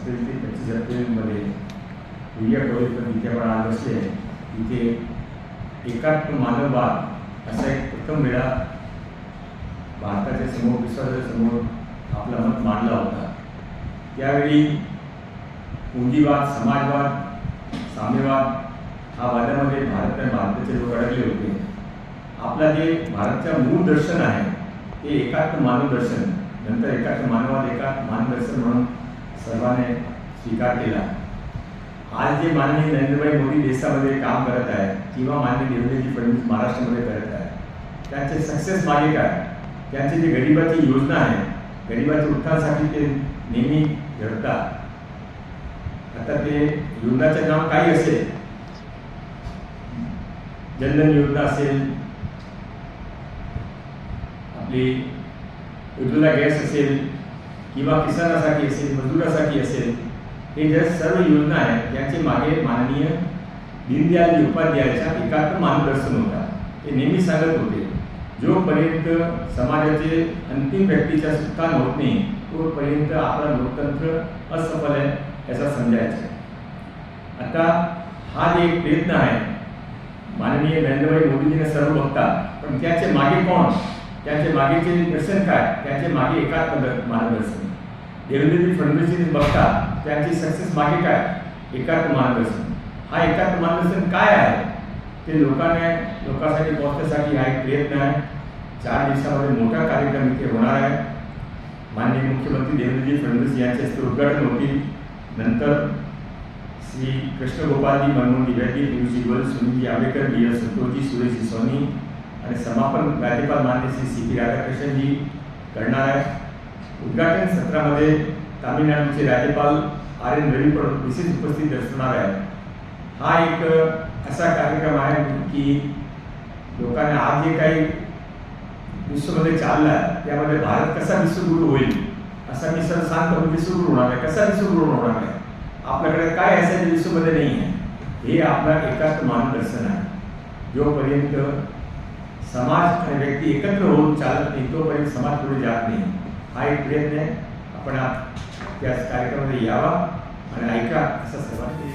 सत्तेवीस ते पंचवीस सप्टेंबरमध्ये विजया कॉलेज विद्यापीठ असले. इथे एकात्म मानववाद असा एक प्रथम वेळा भारताच्या समोर विश्वासाच्या समोर आपला मत मांडला होता. त्यावेळी पुंजीवाद समाजवाद साम्यवाद हा वादामध्ये भारत आणि भारताचे लोक अडकले होते. आपला जे भारतचं मूळ दर्शन आहे ते एकात्म मानव दर्शन. नंतर एकात्म मानववाद एकात्म मानदर्शन म्हणून सर्वांनी स्वीकार केला. आज जे माननीय नरेंद्रभाई मोदी देशामध्ये काम करत आहे किंवा माननीय देवेंद्रजी फडणवीस महाराष्ट्रामध्ये करत आहे त्यांचे सक्सेस मागे काय त्यांची जी गरिबाची योजना आहे, गरिबाच्या उत्थानासाठी ते नेहमी लढतात आता ते योजनाचं नाव काही असेल, जनधन योजना असेल, आपली उज्ज्वला गॅस असेल किंवा किसानासाठी असेल मजुरासाठी असेल हे ज्या सर्व योजना आहेत त्याचे मागे माननीय दीनदयाल उपाध्यायाच्या एकात्म मार्गदर्शन होता ते नेहमी सांगत होते जोपर्यंत समाजाचे अंतिम व्यक्तीच्या सुखान होत नाही तोपर्यंत आपला लोकतंत्र असफल आहे याचा समजायचं आता हा जे एक प्रयत्न आहे माननीय नरेंद्रभाई मोदीजीने सर्व बघतात पण त्याचे मागे कोण? त्याचे मागेचे दर्शन काय, त्याचे मागे एकात्म मार्गदर्शन. देवेंद्रजी फडणवीसजी बघतात त्यांची सक्सेस मागे काय? एकात्म मार्गदर्शन. हा एकात्म मार्गदर्शन काय आहे? ते लोकांना, लोकांसाठी पोहोचण्यासाठी हा एक प्रयत्न आहे. चार दिवसामध्ये मोठा कार्यक्रम इथे होणार आहे. माननीय मुख्यमंत्री देवेंद्रजी फडणवीस यांचे हस्ते उद्घाटन होतील. नंतर श्री कृष्णगोपालजी मनमोहन दिव्याजी पियुषजी गोयल सुनीलजी आंबेडकर बी एस संतोषजी, सुरेशजी सोनी समापन राज्यपाल मान्य श्री सी पी राधाकृष्णनजी करणार आहे उद्घाटन सत्रामध्ये तामिळनाडूचे राज्यपाल आर एन रवी पण विशेष उपस्थित असणार आहे हा एक असा कार्यक्रम आहे की लोकांना आज जे काही विश्वमध्ये चालला आहे त्यामध्ये भारत कसा विश्वगुरु मी सर सांगतो विश्वगुरु होणार आहे कसा विश्वगुरु होणार आहे आपल्याकडे काय असेल विश्वमध्ये नाही हे आपला एकाच मार्गदर्शन आहे जोपर्यंत समाज व्यक्ति एकत्र हो चालत तो तोपर्यंत समाज पूरे जात नहीं। हा एक प्रयत्न है अपना कार्यक्रम में यावा ऐका असं सर्वांनी